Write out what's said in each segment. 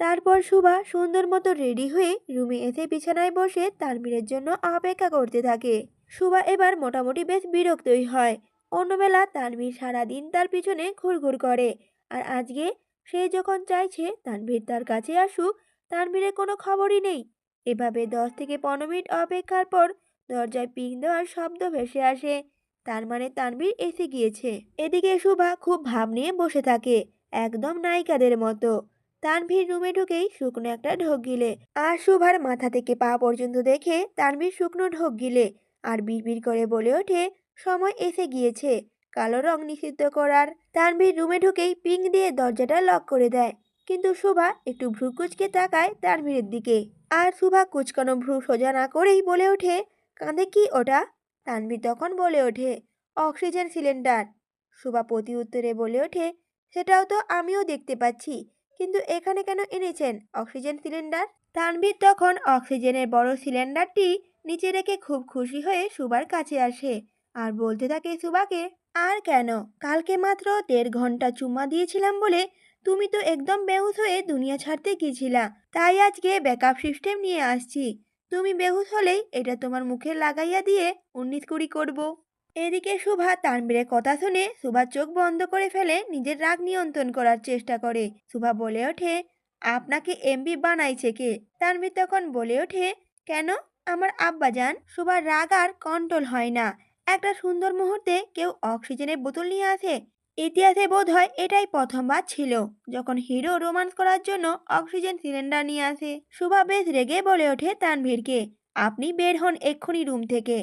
তারপর সুভা সুন্দর মতো রেডি হয়ে রুমে এসে বিছানায় বসে তানভীরের জন্য অপেক্ষা করতে থাকে। সুভা এবার মোটামুটি বেশ বিরক্তই হয়। অন্যবেলা তানভীর সারাদিন তার পিছনে ঘুরঘুর করে আর আজকে সে যখন চাইছে তানভীর তার কাছে আসুক, তানভীরের কোনো খবরই নেই। এভাবে দশ থেকে পনেরো মিনিট অপেক্ষার পর দরজায় পিং দেওয়ার শব্দ ভেসে আসে। তার মানে তানভীর এসে গিয়েছে। এদিকে শুভা খুব ভাব নিয়ে বসে থাকে, একদম নায়িকাদের মতো। তানভীর রুমে ঢুকেই শুকনো একটা ঢোক গিলে। আর শুভার মাথা থেকে পা পর্যন্ত দেখে তানভীর শুকনো ঢোক গিলে আর বিড়বিড় করে বলে ওঠে, সময় এসে গিয়েছে। কালো রং নিষিদ্ধ করার। তানভীর রুমে ঢুকেই পিং দিয়ে দরজাটা লক করে দেয়। কিন্তু শুভা একটু ভ্রু কুচকে তাকায় তানভীরের দিকে। আর শুভা কুচকানো ভ্রু সোজা না করেই বলে ওঠে, কাঁধে কি ওটা? তানভীর তখন বলে ওঠে, অক্সিজেন সিলিন্ডার। শুভা প্রতি উত্তরে বলে ওঠে, সেটাও তো আমিও দেখতে পাচ্ছি। কিন্তু এখানে কেন এনেছেন অক্সিজেন সিলিন্ডার? তানভীর তখন অক্সিজেনের বড় সিলিন্ডারটি নিচে রেখে খুব খুশি হয়ে সুবার কাছে আসে। আর বলতে থাকে সুবাকে, আর কেন? কালকে মাত্র দেড় ঘণ্টা চুম্মা দিয়েছিলাম বলে তুমি তো একদম বেহুশ হয়ে দুনিয়া ছাড়তে গিয়েছিলা তাই আজকে ব্যাকআপ সিস্টেম নিয়ে আসছি। তুমি বেহুশ হলেই এটা তোমার মুখে লাগাইয়া দিয়ে উনিশ কুড়ি করব। এদিকে শুভা তানবীরের কথা শুনে সুভা চোখ বন্ধ করে ফেলে নিজের রাগ নিয়ন্ত্রণ করার চেষ্টা করে। সুভা বলে ওঠে, আপনাকে এমবি বানাইছে কে? তানবীর তখন বলে ওঠে, কেন? আমার আব্বা যান শুভার রাগ আর কন্ট্রোল হয় না। একটা সুন্দর মুহূর্তে কেউ অক্সিজেনের বোতল নিয়ে আসে। ইতিহাসে বোধ হয় এটাই প্রথমবার ছিল, যখন হিরো রোমান্স করার জন্য অক্সিজেন সিলিন্ডার নিয়ে আসে। সুভা বেশ রেগে বলে ওঠে তানভীরকে আপনি বের হন এক্ষুনি রুম থেকে।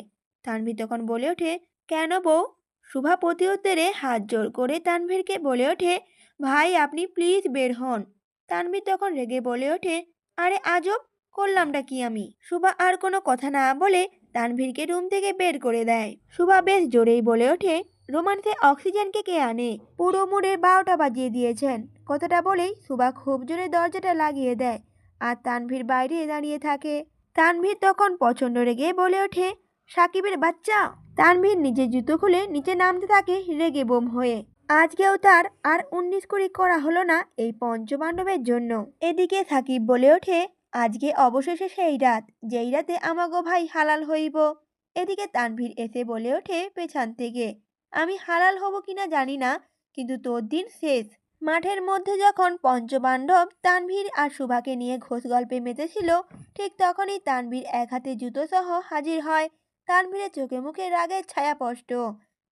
তানভীর তখন বলে ওঠে কেন বউ? শুভা প্রতি উত্তরে হাত জোর করে তানভীরকে বলে ওঠে, ভাই, আপনি প্লিজ বের হন। তানভীর তখন রেগে বলে ওঠে, আরে আজব, করলামটা কি আমি? শুভা আর কোনো কথা না বলে তানভীরকে রুম থেকে বের করে দেয়। শুভা বেশ জোরেই বলে ওঠে রোমান্সে অক্সিজেনকে কে আনে? পুরো মুড়ের বারোটা বাজিয়ে দিয়েছেন। কথাটা বলেই শুভা খুব জোরে দরজাটা লাগিয়ে দেয় আর তানভীর বাইরে দাঁড়িয়ে থাকে। তানভীর তখন পছন্দ রেগে বলে ওঠে, সাকিবের বাচ্চা? তানভীর নিজের জুতো খুলে নিচে নামতে থাকে রেগে বোম হয়ে। আজকেও তার আর উনিশ কুড়ি করা হলো না এই পঞ্চপাণ্ডবের জন্য। এদিকে সাকিব বলে ওঠে, আজকে অবশেষে সেই রাত, যেই রাতে আমাগো ভাই হালাল হইব। এদিকে তানভীর এসে বলে ওঠে পেছন থেকে, আমি হালাল হব কিনা জানি না, কিন্তু তোর দিন শেষ। মাঠের মধ্যে যখন পঞ্চপাণ্ডব তানভীর আর সুভাকে নিয়ে ঘোষ গল্পে মেতেছিল, ঠিক তখনই তানভীর এক হাতে জুতো সহ হাজির হয়। তানভীরের চোখে মুখে রাগের ছায়া স্পষ্ট।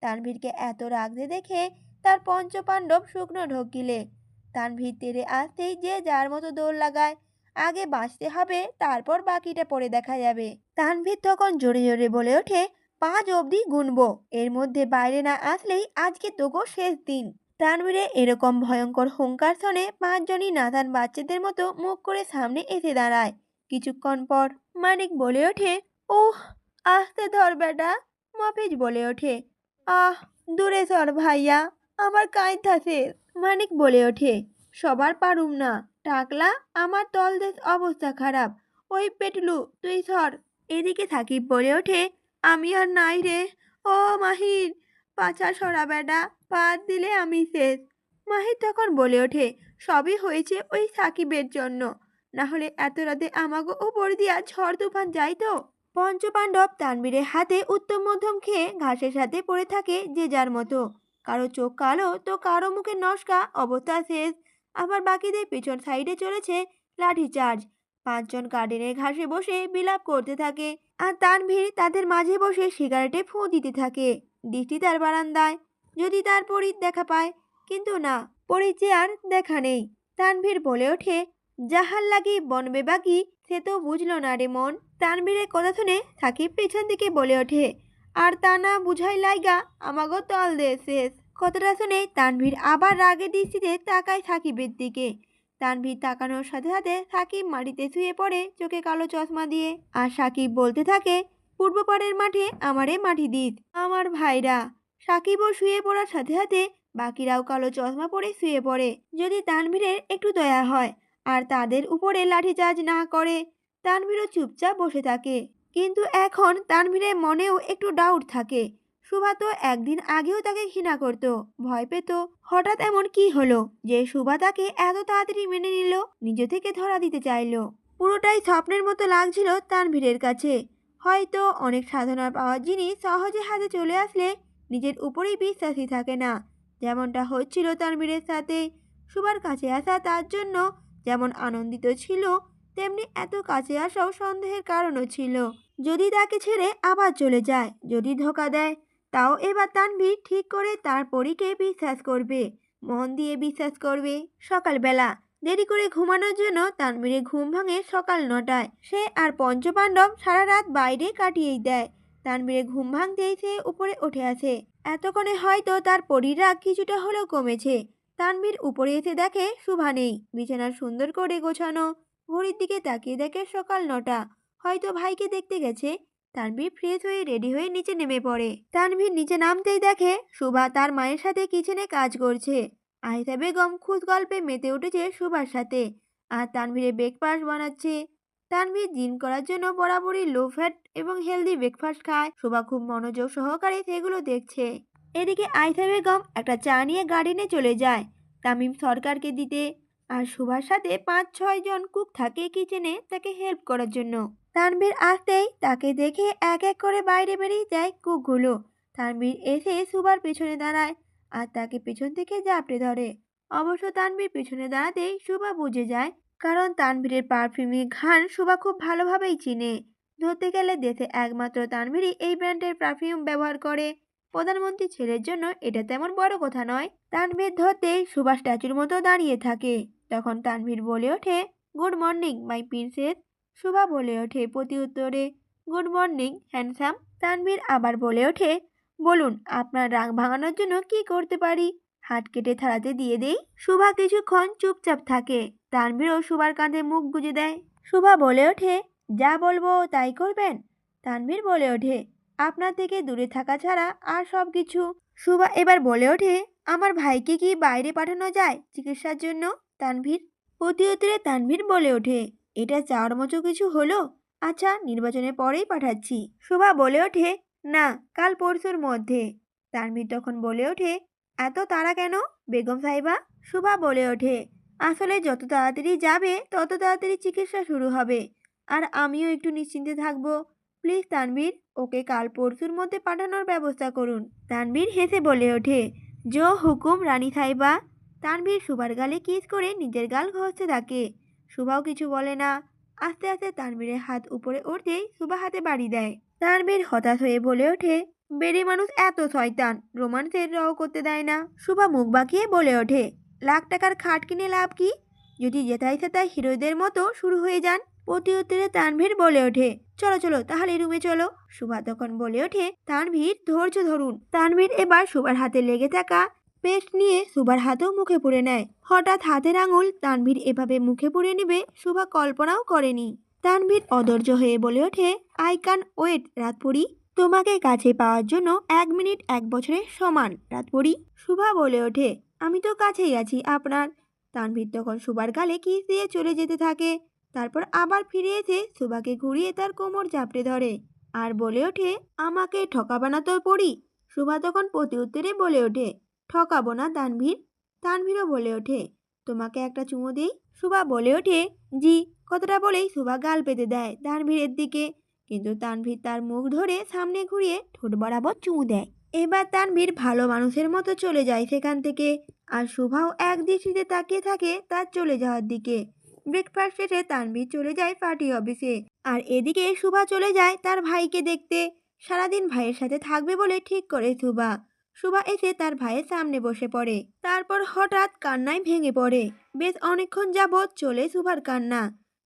তানভীরকে এত রাগতে দেখে তার পঞ্চপাণ্ডব শুকনো ঢোক গিলে। তানভীর তেরে আসতেই যে যার মতো দৌড় লাগায়, আগে বাঁচতে হবে, তারপর বাকিটা পরে দেখা যাবে। তানভীর তখন জোরে জোরে বলে ওঠে, পাঁচ অবধি গুনব, এর মধ্যে বাইরে না আসলেই আজকে তোগো শেষ দিন। তানভীরে এরকম ভয়ঙ্কর হুঙ্কার শোনে পাঁচজনই নাদান বাচ্চাদের মতো মুখ করে সামনে এসে দাঁড়ায়। কিছুক্ষণ পর মানিক বলে ওঠে, ওহ আস্তে ধর বেটা, মফিজ বলে ওঠে। আহ, দূরে সর ভাইয়া, আমার কাঁদতাছে মানিক বলে ওঠে। সবার পারুম না, টাকলা, আমার তলদেশ অবস্থা খারাপ। ওই পেটলু, তুই সর। এদিকে সাকিব বলে ওঠে, আমি আর নাই রে। ও মাহির, পাছা সরা বেটা পাত দিলে আমি শেষ। মাহির তখন বলে ওঠে, সবই হয়েছে ওই সাকিবের জন্য। না হলে এত রাতে আমাকে উপর দিয়া ঝড় তুফান যাইতো? পঞ্চপাণ্ডব তানবীরের হাতে উত্তম মধ্যম খেয়ে ঘাসের সাথে পড়ে থাকে যে যার মতো। কারও চোখ কালো, তো কারও মুখে নস্কা, অবস্থা শেষ আবার বাকিদের পিছন সাইডে চলেছে লাঠি চার্জ। পাঁচজন গার্ডেনের ঘাসে বসে বিলাপ করতে থাকে আর তানভীর তাদের মাঝে বসে সিগারেটে ফুঁ দিতে থাকে। দৃষ্টি তার বারান্দায়। যদি তার পরীর দেখা পায়, কিন্তু না পরীর চেয়ার দেখা নেই। তানভীর বলে ওঠে, যাহার লাগি বনবে বাকি, সে তো বুঝলো না রে মন। তানভীরের কথা শুনে সাকিব পেছন দিকে বলে ওঠে, আর তা না বুঝাই লাইগা, আমাগো তল দে শেষ। কথাটা শুনে তানভীর আবার রাগে দৃষ্টিতে তাকায় সাকিবের দিকে। তানভীর তাকানোর সাথে সাথে সাকিব মাটিতে শুয়ে পড়ে চোখে কালো চশমা দিয়ে। আর সাকিব বলতে থাকে, পূর্ব পাড়ের মাঠে আমারে মাটি দিত, আমার ভাইরা। সাকিবও শুয়ে পড়ার সাথে সাথে বাকিরাও কালো চশমা পরে শুয়ে পড়ে। যদি তানভীরের একটু দয়া হয়, আর তাদের উপরে লাঠিচার্জ না করে তানভীরও চুপচাপ বসে থাকে। কিন্তু এখন তানভীরের মনেও একটু ডাউট থাকে। সুভা তো একদিন আগেও তাকে ঘৃণা করত। ভয় পেত হঠাৎ এমন কি হলো যে সুভা তাকে এত তাড়াতাড়ি মেনে নিল, নিজে থেকে ধরা দিতে চাইলো। পুরোটাই স্বপ্নের মতো লাগছিল তানভীরের কাছে। হয়তো অনেক সাধনার পাওয়ার জিনিস সহজে হাতে চলে আসলে নিজের উপরেই বিশ্বাসী থাকে না। যেমনটা হচ্ছিল তানভীরের সাথে সুভার কাছে আসা তার জন্য যেমন আনন্দিত ছিল তেমনি এত কাছে আসাও সন্দেহের কারণও ছিল। যদি তাকে ছেড়ে আবার চলে যায়, যদি ধোকা দেয়, তাও এবার তানভীর ঠিক করে তার পরীকে বিশ্বাস করবে। মন দিয়ে বিশ্বাস করবে। সকালবেলা দেরি করে ঘুমানোর জন্য তানভীরের ঘুম ভাঙে সকাল নটায়। সে আর পঞ্চপাণ্ডব সারা রাত বাইরে কাটিয়েই দেয়। তানভীরের ঘুম ভাঙতেই সে উপরে উঠে আসে এতক্ষণে হয়তো তার পরিরাগ কিছুটা হলেও কমেছে। তানভীর উপরে এসে দেখে শুভা নেই। বিছানা সুন্দর করে গোছানো। ঘড়ির দিকে তাকিয়ে দেখে সকাল নটা। হয়তো ভাইকে দেখতে গেছে। তানভীর ফ্রেশ হয়ে রেডি হয়ে নিচে নেমে পড়ে। তানভীর নিচে নামতেই দেখে শুভা তার মায়ের সাথে কিচেনে কাজ করছে। আয়সা বেগম খুদ গল্পে মেতে উঠেছে সুভার সাথে আর তানভীরে ব্রেকফাস্ট বানাচ্ছে। তানভীর জিম করার জন্য বরাবরই লো ফ্যাট এবং হেলদি ব্রেকফাস্ট খায়। শোভা খুব মনোযোগ সহকারে সেগুলো দেখছে। এদিকে আয়সা বেগম একটা চা নিয়ে গার্ডেনে চলে যায়। তামিম সরকারকে দিতে আর সুভার সাথে পাঁচ, ছয় জন কুক থাকে কিচেনে তাকে হেল্প করার জন্য। তানভীর আসতেই তাকে দেখে এক এক করে বাইরে বেরিয়ে যায় কুকগুলো। তানবীর এসে সুভার পেছনে দাঁড়ায় আর তাকে পেছন থেকে জাপটে ধরে। অবশ্য তানবীর পেছনে দাঁড়াতেই সুভা বুঝে যায়, কারণ তানভীরের পারফিউমের ঘ্রাণ সুভা খুব ভালোভাবেই চিনে। ধরতে গেলে দেশে একমাত্র তানভীরই এই ব্র্যান্ডের পারফিউম ব্যবহার করে। প্রধানমন্ত্রী ছেলের জন্য এটা তেমন বড় কথা নয়। তানভীর ধরতেই সুভা স্ট্যাচুর মতো দাঁড়িয়ে থাকে। তখন তানভীর বলে ওঠে, good morning, my princess. Subha বলে ওঠে প্রতি উত্তরে, গুড মর্নিং, হ্যান্ডসাম। তানভীর আবার বলে ওঠে, বলুন, আপনার রাগ ভাঙানোর জন্য কি করতে পারি? হাত কেটে থালাতে দিয়ে দেই সুভা কিছুক্ষণ চুপচাপ থাকে। তানভীরও সুভার কাঁধে মুখ গুজে দেয়। সুভা বলে ওঠে, যা বলব তাই করবেন? তানভীর বলে ওঠে, আপনার থেকে দূরে থাকা ছাড়া আর সব কিছু। সুভা এবার বলে ওঠে, আমার ভাইকে কি বাইরে পাঠানো যায় চিকিৎসার জন্য? তানভীর প্রতি উত্তরে তানভীর বলে ওঠে। এটা চাওয়ার মতো কিছু হলো? আচ্ছা নির্বাচনের পরেই পাঠাচ্ছি। শোভা বলে ওঠে, না, কাল পরশুর মধ্যে। তানভীর তখন বলে ওঠে, এত তাড়া কেন, বেগম সাহেবা? শোভা বলে ওঠে, আসলে যত তাড়াতাড়ি যাবে, তত তাড়াতাড়ি চিকিৎসা শুরু হবে। আর আমিও একটু নিশ্চিন্তে থাকব। প্লিজ তানভীর, ওকে কাল পরশুর মধ্যে পাঠানোর ব্যবস্থা করুন। তানভীর হেসে বলে ওঠে, জো হুকুম, রানী সাহেবা। তানভীর সুভার গালে কিস করে নিজের গাল ঘষতে থাকে। সুভাও কিছু বলে না। আস্তে আস্তে তানভীরের হাত উপরে উঠতেই সুভা হাতে বাড়ি দেয়। তানভীর হতাশ হয়ে বলে ওঠে, বেড়ে মানুষ এত শয়তান রোমান্সের রহ করতে দেয় না। সুভা মুখ বাঁকিয়ে বলে ওঠে, লাখ টাকার খাট কিনে লাভ কি? যদি যেতাই সেতাই হিরোদের মতো শুরু হয়ে যান। প্রতি উত্তরে তানভীর বলে ওঠে, চলো চলো, তাহলে রুমে চলো। সুভা তখন বলে ওঠে তানভীর ধৈর্য ধরুন। তানভীর এবার সুভার হাতে লেগে থাকা পেস্ট নিয়ে সুভার হাতেও মুখে পুড়ে নেয়। হঠাৎ হাতের আঙুল তানভীর এভাবে মুখে পুড়ে নেবে, সুভা কল্পনাও করেনি। তানভীর অধৈর্য হয়ে বলে ওঠে আই কান ওয়েট রাতপুরি। তোমাকে কাছে পাওয়ার জন্য এক মিনিট, এক বছরের সমান, রাতপুরি। সুভা বলে ওঠে, আমি তো কাছেই আছি আপনার। তানভীর তখন সুভার গালে কিস দিয়ে চলে যেতে থাকে। তারপর আবার ফিরে এসে সুভাকে ঘুরিয়ে তার কোমর চাপড়ে ধরে আর বলে ওঠে, আমাকে ঠকাবা না তো পড়ি সুভা তখন প্রতি উত্তরে বলে ওঠে ঠকাবো না তানভীর। তানভীরও বলে ওঠে, তোমাকে একটা চুমো দেই? সুভা বলে ওঠে, জি। কথাটা বলেই সুভা গাল পেতে দেয় তানভীরের দিকে। কিন্তু তানভীর তার মুখ ধরে সামনে ঘুরিয়ে ঠোঁট বরাবর চুমু দেয়। এবার তানভীর ভালো মানুষের মতো চলে যায় সেখান থেকে আর সুভাও এক দৃষ্টিতে তাকিয়ে থাকে তার চলে যাওয়ার দিকে। ব্রেকফাস্ট শেষে তানভীর চলে যায় পার্টি অফিসে আর এদিকে সুভা চলে যায় তার ভাইকে দেখতে। সারাদিন ভাইয়ের সাথে থাকবে বলে ঠিক করে সুভা। সুভা এসে তার ভাইয়ের সামনে বসে পড়ে। তারপর হঠাৎ কান্নায় ভেঙে পড়ে। বেশ অনেকক্ষণ যাবৎ চলে সুভার কান্না।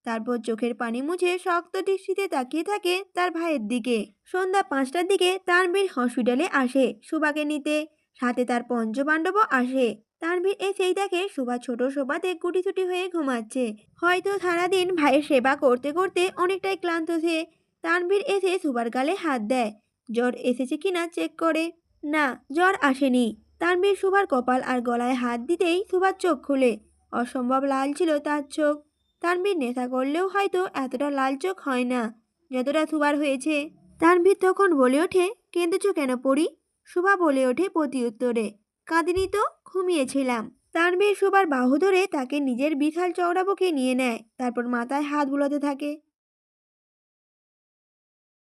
তারপর চোখের পানি মুছে শক্ত দৃষ্টিতে তাকিয়ে থাকে তার ভাইয়ের দিকে। সন্ধ্যা পাঁচটার দিকে তানভীর হসপিটালে আসে। সুভাকে নিতে। সাথে তার পঞ্চপাণ্ডবও আসে। তানভীর এসেই দেখে সুভা ছোট সোফাতে গুটিছুটি হয়ে ঘুমাচ্ছে। হয়তো সারাদিন ভাইয়ের সেবা করতে করতে অনেকটাই ক্লান্ত সে তানভীর এসে সুভার গালে হাত দেয়। জ্বর এসেছে কিনা চেক করে। না, জ্বর আসেনি। তানভীর সুভার কপাল আর গলায় হাত দিতেই সুভার চোখ খুলে। অসম্ভব লাল ছিল তার চোখ। তানভীর নেশা করলেও হয়তো এতটা লাল চোখ হয় না। যতটা সুভার হয়েছে তানভীর তখন বলে ওঠে, কেঁদেছ কেন পড়ি শুভা বলে ওঠে প্রতি উত্তরে কাঁদিনি তো, ঘুমিয়েছিলাম। তানভীর শুভার বাহু ধরে তাকে নিজের বিশাল চওড়া বুকে নিয়ে নেয়। তারপর মাথায় হাত বুলাতে থাকে।